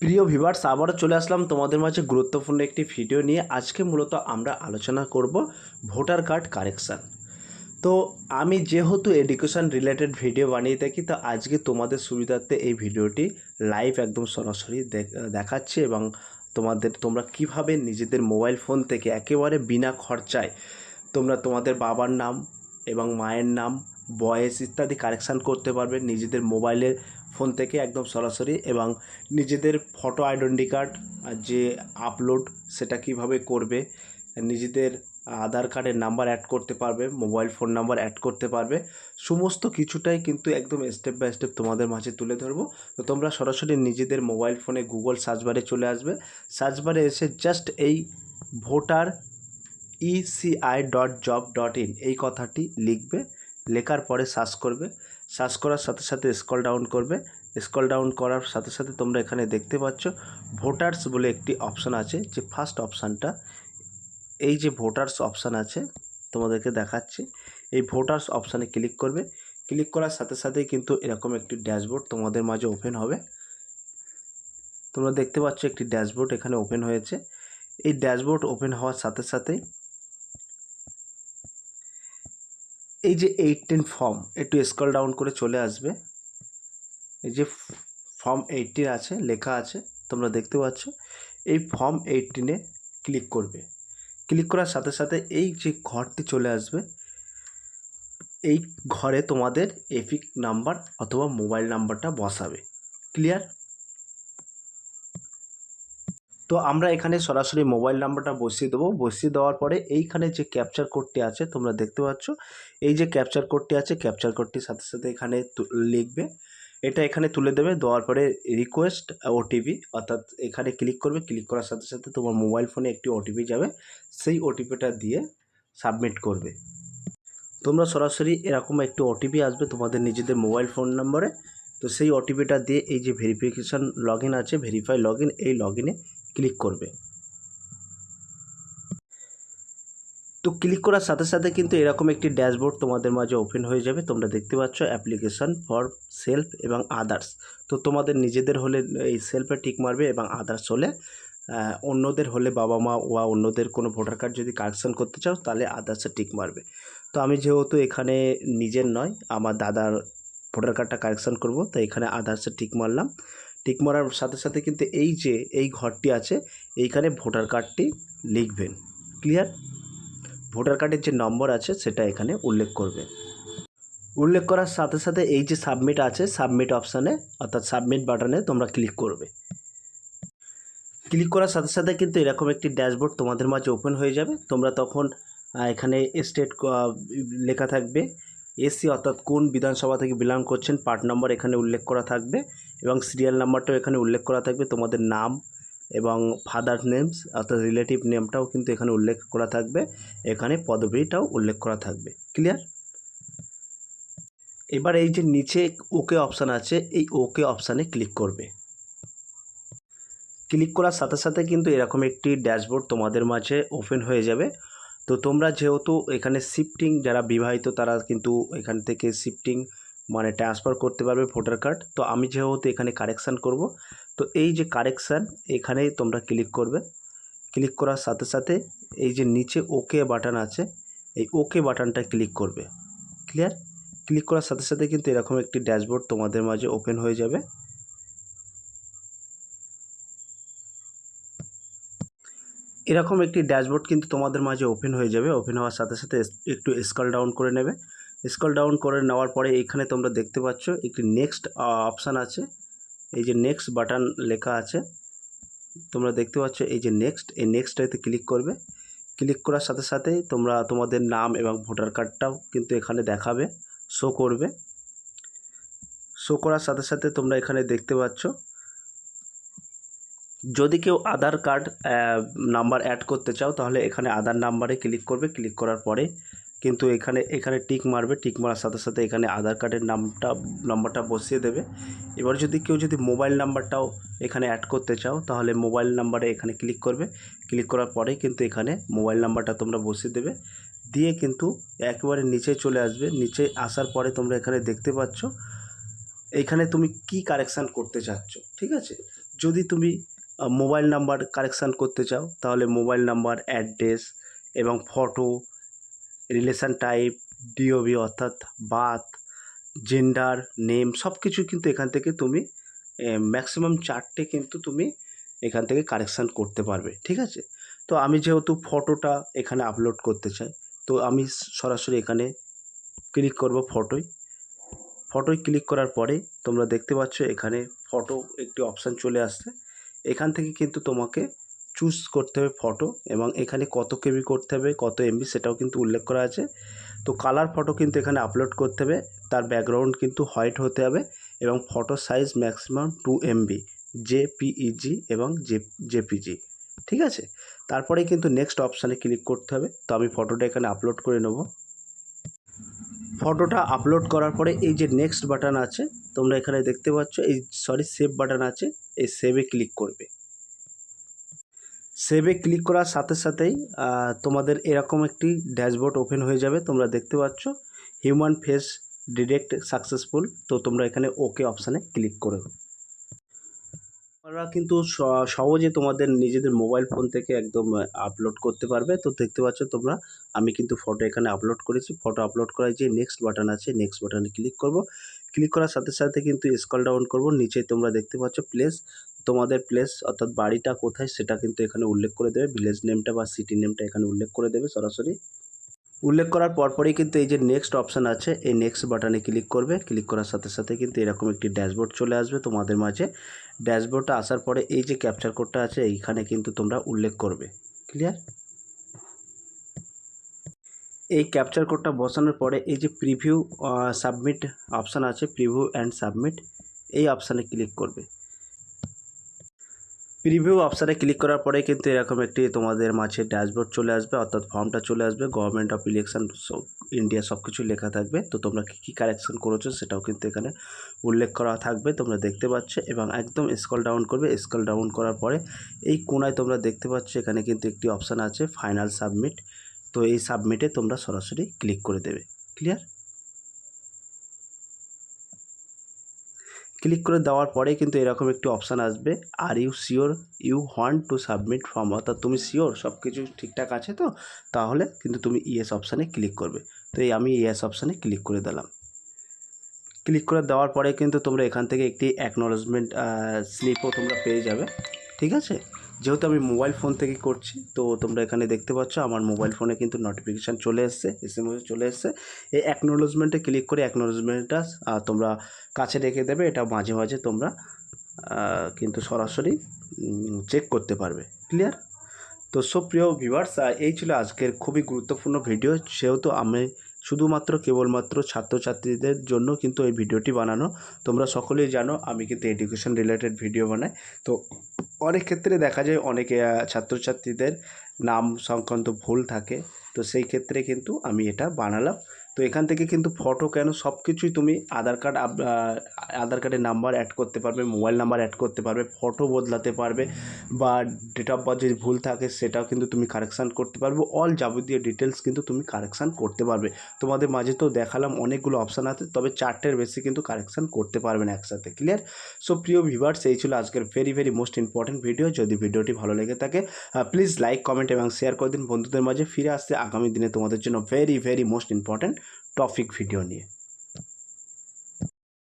প্রিয় ভিভার্স আবারও চলে আসলাম তোমাদের মাঝে গুরুত্বপূর্ণ একটি ভিডিও নিয়ে। আজকে মূলত আমরা আলোচনা করব ভোটার কার্ড কারেকশান। তো আমি যেহেতু এডুকেশন রিলেটেড ভিডিও বানিয়ে থাকি, তো আজকে তোমাদের সুবিধার্থে এই ভিডিওটি লাইভ একদম সরাসরি দেখ- দেখাচ্ছি এবং তোমাদের, তোমরা কীভাবে নিজেদের মোবাইল ফোন থেকে একেবারে বিনা খরচায় তোমরা তোমাদের বাবার নাম এবং মায়ের নাম, বয়েস ইত্যাদি কারেকশান করতে পারবে নিজেদের মোবাইলের ফোন থেকে একদম সরাসরি এবং নিজেদের ফটো আইডেন্টি কার্ড যে আপলোড সেটা কীভাবে করবে, নিজেদের আধার কার্ডের নাম্বার অ্যাড করতে পারবে মোবাইল ফোন নাম্বার অ্যাড করতে পারবে, সমস্ত কিছুটাই কিন্তু একদম স্টেপ বাই স্টেপ তোমাদের মাঝে তুলে ধরবো। তো তোমরা সরাসরি নিজেদের মোবাইল ফোনে গুগল সার্চ বারে চলে আসবে। সার্চ বারে এসে জাস্ট এই ভোটার ইসিআই ডট জব ডট ইন এই কথাটি লিখবে, লেখার পরে সার্চ করবে, সার্চ করার সাথে সাথে স্কল ডাউন করবে। স্কল ডাউন করার সাথে সাথে তোমরা এখানে দেখতে পাচ্ছ ভোটার্স বলে একটি অপশান আছে, যে ফার্স্ট অপশানটা। এই যে ভোটার্স অপশান আছে, তোমাদেরকে দেখাচ্ছি। এই ভোটার্স অপশানে ক্লিক করবে। ক্লিক করার সাথে সাথেই কিন্তু এরকম একটি ড্যাশবোর্ড তোমাদের মাঝে ওপেন হবে। তোমরা দেখতে পাচ্ছ একটি ড্যাশবোর্ড এখানে ওপেন হয়েছে। এই ড্যাশবোর্ড ওপেন হওয়ার সাথে সাথেই এই যে এইটিন ফর্ম একটু স্কল ডাউন করে চলে আসবে। এই যে ফর্ম এইটিন আছে, লেখা আছে, তোমরা দেখতে পাচ্ছ। এই ফর্ম এইটিনে ক্লিক করবে। ক্লিক করার সাথে সাথে এই যে ঘরটি চলে আসবে, এই ঘরে তোমাদের এপিক নাম্বার অথবা মোবাইল নাম্বারটা বসাবে। ক্লিয়ার তো আমরা এখানে সরাসরি মোবাইল নাম্বারটা বসিয়ে দেবো। বসিয়ে দেওয়ার পরে এইখানে যে ক্যাপচার কোডটি আছে, তোমরা দেখতে পাচ্ছ। এই যে ক্যাপচার কোডটি আছে ক্যাপচার কোডটির সাথে সাথে এখানে লিখবে। এটা এখানে তুলে দেবে, দেওয়ার পরে রিকোয়েস্ট ওটিপি অর্থাৎ এখানে ক্লিক করবে। ক্লিক করার সাথে সাথে তোমার মোবাইল ফোনে একটি ওটিপি যাবে। সেই ওটিপিটা দিয়ে সাবমিট করবে। তোমরা সরাসরি এরকম একটি ওটিপি আসবে তোমাদের নিজেদের মোবাইল ফোন নম্বরে তো সেই ওটিপিটা দিয়ে এই যে ভেরিফিকেশান লগ আছে ভেরিফাই লগ এই লগ ক্লিক করবে। তো ক্লিক করার সাথে সাথে কিন্তু এরকম একটি ড্যাশবোর্ড তোমাদের মাঝে ওপেন হয়ে যাবে। তোমরা দেখতে পাচ্ছ অ্যাপ্লিকেশন ফর সেলফ এবং আদার্স। তো তোমাদের নিজেদের হলে এই সেলফে টিক মারবে এবং আদার্স হলে অন্যদের হলে বাবা মা বা অন্যদের কোনো ভোটার কার্ড যদি কারেকশন করতে চাও, তাহলে আদার্সে টিক মারবে। তো আমি যেহেতু এখানে নিজের নয়, আমার দাদার ভোটার কার্ডটা কারেকশন করব তো এখানে আদার্সে টিক মারলাম। টিক মারার সাথে সাথে কিন্তু এই যে এই ঘরটি আছে, এইখানে ভোটার কার্ডটি লিখবেন। ক্লিয়ার ভোটার কার্ডের যে নম্বর আছে, সেটা এখানে উল্লেখ করবে উল্লেখ করার সাথে সাথে এই যে সাবমিট আছে, সাবমিট অপশানে, অর্থাৎ সাবমিট বাটনে তোমরা ক্লিক করবে। ক্লিক করার সাথে সাথে কিন্তু এরকম একটি ড্যাশবোর্ড তোমাদের মাঝে ওপেন হয়ে যাবে। তোমরা তখন এখানে স্টেট লেখা থাকবে। এসসি অর্থাৎ কোন বিধানসভা থেকে বিলং করছেন পার্ট নাম্বার এখানে উল্লেখ করা থাকবে এবং সিরিয়াল নাম্বারটাও এখানে উল্লেখ করা থাকবে, তোমাদের নাম এবং ফাদার নেমস অর্থাৎ রিলেটিভ নেমটাও কিন্তু এখানে উল্লেখ করা থাকবে, এখানে পদবিটাও উল্লেখ করা থাকবে ক্লিয়ার এবার এই যে নিচে ওকে অপশান আছে, এই ওকে অপশানে ক্লিক করবে। ক্লিক করার সাথে সাথে কিন্তু এরকম একটি ড্যাশবোর্ড তোমাদের মাঝে ওপেন হয়ে যাবে। তো তোমরা যেহেতু এখানে শিফটিং যারা বিবাহিত তারা কিন্তু এখান থেকে শিফটিং মানে ট্রান্সফার করতে পারবে ভোটার কার্ড তো আমি যেহেতু এখানে কারেকশান করব, তো এই যে কারেকশান এখানেই তোমরা ক্লিক করবে। ক্লিক করার সাথে সাথে এই যে নিচে ওকে বাটন আছে, এই ওকে বাটনটা ক্লিক করবে। ক্লিয়ার ক্লিক করার সাথে সাথে কিন্তু এরকম একটি ড্যাশবোর্ড তোমাদের মাঝে ওপেন হয়ে যাবে। এরকম একটি ড্যাশবোর্ড কিন্তু তোমাদের মাঝে ওপেন হয়ে যাবে। ওপেন হওয়ার সাথে সাথে একটু স্কল ডাউন করে নেবে। স্কল ডাউন করে নেওয়ার পরে এখানে তোমরা দেখতে পাচ্ছ একটি নেক্সট অপশান আছে। এই যে নেক্সট বাটন লেখা আছে। তোমরা দেখতে পাচ্ছ এই যে নেক্সট এই নেক্সটটাতে ক্লিক করবে। ক্লিক করার সাথে সাথেই তোমরা তোমাদের নাম এবং ভোটার কার্ডটাও কিন্তু এখানে দেখাবে। শো করবে। শো করার সাথে সাথে তোমরা এখানে দেখতে পাচ্ছ যদি কেউ আধার কার্ড নাম্বার অ্যাড করতে চাও, তাহলে এখানে আধার নাম্বারে ক্লিক করবে। ক্লিক করার পরে কিন্তু এখানে এখানে টিক মারবে। টিক মারার সাথে সাথে এখানে আধার কার্ডের নামটা নাম্বারটা বসিয়ে দেবে। এবার যদি কেউ যদি মোবাইল নাম্বারটাও এখানে অ্যাড করতে চাও, তাহলে মোবাইল নাম্বারে এখানে ক্লিক করবে। ক্লিক করার পরে কিন্তু এখানে মোবাইল নাম্বারটা তোমরা বসিয়ে দেবে। দিয়ে কিন্তু একেবারে নিচে চলে আসবে। নিচে আসার পরে তোমরা এখানে দেখতে পাচ্ছ, এখানে তুমি কি কারেকশান করতে চাচ্ছ, ঠিক আছে? যদি তুমি মোবাইল নাম্বার কারেকশান করতে চাও, তাহলে মোবাইল নাম্বার, অ্যাড্রেস এবং ফটো, রিলেশান টাইপ ডিওবি অর্থাৎ বাথ জেন্ডার, নেম সব কিছু কিন্তু এখান থেকে তুমি ম্যাক্সিমাম চারটে কিন্তু তুমি এখান থেকে কারেকশান করতে পারবে, ঠিক আছে? তো আমি যেহেতু ফটোটা এখানে আপলোড করতে চাই, তো আমি সরাসরি এখানে ক্লিক করব ফটোয়। ফটোয় ক্লিক করার পরে তোমরা দেখতে পাচ্ছ এখানে ফটো একটি অপশান চলে আসছে এখান থেকে কিন্তু তোমাকে চুজ করতে হবে ফটো এবং এখানে কত কেবি করতে হবে, কত এমবি সেটাও কিন্তু উল্লেখ করা আছে। তো কালার ফটো কিন্তু এখানে আপলোড করতে হবে, তার ব্যাকগ্রাউন্ড কিন্তু হোয়াইট হতে হবে এবং photo size maximum two MB JPEG এবং জে জেপিজি ঠিক আছে? তারপরে কিন্তু নেক্সট অপশানে ক্লিক করতে হবে, তো আমি ফটোটা এখানে আপলোড করে নেব। ফটোটা আপলোড করার পরে এই যে নেক্সট বাটন আছে তোমরা এখানে দেখতে পাচ্ছ, এই সরি সেভ বাটন আছে, এই সেভে ক্লিক করবে। সেভে ক্লিক করার সাথে সাথেই তোমাদের এরকম একটি ড্যাশবোর্ড ওপেন হয়ে যাবে, তোমরা দেখতে পাচ্ছ হিউম্যান ফেস ডিরেক্ট সাকসেসফুল তো তোমরা এখানে ওকে অপশানে ক্লিক করো। তোমরা কিন্তু সহজে তোমাদের নিজেদের মোবাইল ফোন থেকে একদম আপলোড করতে পারবে। তো দেখতে পাচ্ছ তোমরা, আমি কিন্তু ফটো এখানে আপলোড করেছি। ফটো আপলোড করার যে নেক্সট বাটন আছে নেক্সট বাটনে ক্লিক করব। ক্লিক করার সাথে সাথে কিন্তু স্কল ডাউন করব। নিচে তোমরা দেখতে পাচ্ছ প্লেস তোমাদের প্লেস অর্থাৎ বাড়িটা কোথায় সেটা কিন্তু এখানে উল্লেখ করে দেবে। ভিলেজ নেমটা বা সিটি নেমটা এখানে উল্লেখ করে দেবে সরাসরি। উল্লেখ করার পরপরই কিন্তু এই যে নেক্সট অপশান আছে, এই নেক্সট বাটনে ক্লিক করবে। ক্লিক করার সাথে সাথে কিন্তু এরকম একটি ড্যাশবোর্ড চলে আসবে তোমাদের মাঝে। ড্যাশবোর্ডটা আসার পরে এই যে ক্যাপচার কোডটা আছে, এইখানে কিন্তু তোমরা উল্লেখ করবে। ক্লিয়ার এই ক্যাপচার কোডটা বসানোর পরে এই যে প্রিভিউ সাবমিট অপশান আছে প্রিভিউ অ্যান্ড সাবমিট এই অপশানে ক্লিক করবে। প্রিভিউ অপশানে ক্লিক করার পরে কিন্তু এরকম একটি তোমাদের মাঝে ড্যাশবোর্ড চলে আসবে, অর্থাৎ ফর্মটা চলে আসবে গভর্নমেন্ট অফ ইলেকশন ইন্ডিয়া সব কিছু লেখা থাকবে। তো তোমরা কী কী কারেকশন করেছ সেটাও কিন্তু এখানে উল্লেখ করা থাকবে, তোমরা দেখতে পাচ্ছ, এবং একদম স্কল ডাউন করবে। স্কল ডাউন করার পরে এই কোনায় তোমরা দেখতে পাচ্ছ, এখানে কিন্তু একটি অপশান আছে ফাইনাল সাবমিট তো এই সাবমিটে তোমরা সরাসরি ক্লিক করে দেবে। ক্লিয়ার ক্লিক করে দেওয়ার পরে কিন্তু এরকম একটি অপশান আসবে। আর you sure you want to submit form অর্থাৎ তুমি শিওর সব কিছু ঠিকঠাক আছে তো? তাহলে কিন্তু তুমি ইয়েস অপশানে ক্লিক করবে। তো এই আমি ইয়েস অপশানে ক্লিক করে দিলাম। ক্লিক করে দেওয়ার পরে কিন্তু তোমরা এখান থেকে একটি অ্যাকনোলজমেন্ট স্লিপও তোমরা পেয়ে যাবে। ঠিক আছে? যেহেতু আমি মোবাইল ফোন থেকে করছি, তো তোমরা এখানে দেখতে পাচ্ছ আমার মোবাইল ফোনে কিন্তু নোটিফিকেশান চলে এসছে এস এম চলে এসছে। এই অ্যাকনোলজমেন্টে ক্লিক করে অ্যাকনোলজমেন্টটা তোমরা কাছে রেখে দেবে, এটা মাঝে মাঝে তোমরা কিন্তু সরাসরি চেক করতে পারবে। ক্লিয়ার তো সব প্রিয় ভিভার্স এই ছিল আজকের খুবই গুরুত্বপূর্ণ ভিডিও সেহেতু আমি শুধুমাত্র কেবলমাত্র ছাত্রছাত্রীদের জন্য কিন্তু এই ভিডিওটি বানানো। তোমরা সকলেই জানো, আমি কিন্তু এডুকেশন রিলেটেড ভিডিও বানাই। তো অনেক ক্ষেত্রে দেখা যায় অনেকে ছাত্রছাত্রীদের নাম সংক্রান্ত ভুল থাকে। তো সেই ক্ষেত্রে কিন্তু আমি এটা বানালাম। তো এখান থেকে কিন্তু ফটো কেন সব কিছুই তুমি আধার কার্ড আধার কার্ডের নাম্বার অ্যাড করতে পারবে মোবাইল নাম্বার অ্যাড করতে পারবে ফটো বদলাতে পারবে বা ডেট অফ বার্থ যদি ভুল থাকে সেটাও কিন্তু তুমি কারেকশান করতে পারবে। অল যাবতীয় ডিটেলস কিন্তু তুমি কারেকশান করতে পারবে। তোমাদের মাঝে তো দেখালাম অনেকগুলো অপশান আছে, তবে চারটের বেশি কিন্তু কারেকশান করতে পারবে না একসাথে। ক্লিয়ার সো প্রিয় ভিভার্স এই ছিল আজকের very very most important video যদি ভিডিওটি ভালো লেগে থাকে প্লিজ লাইক কমেন্ট এবং শেয়ার করে দিন। বন্ধুদের মাঝে ফিরে আসতে আগামী দিনে তোমাদের জন্য very very most important topic video নিয়ে।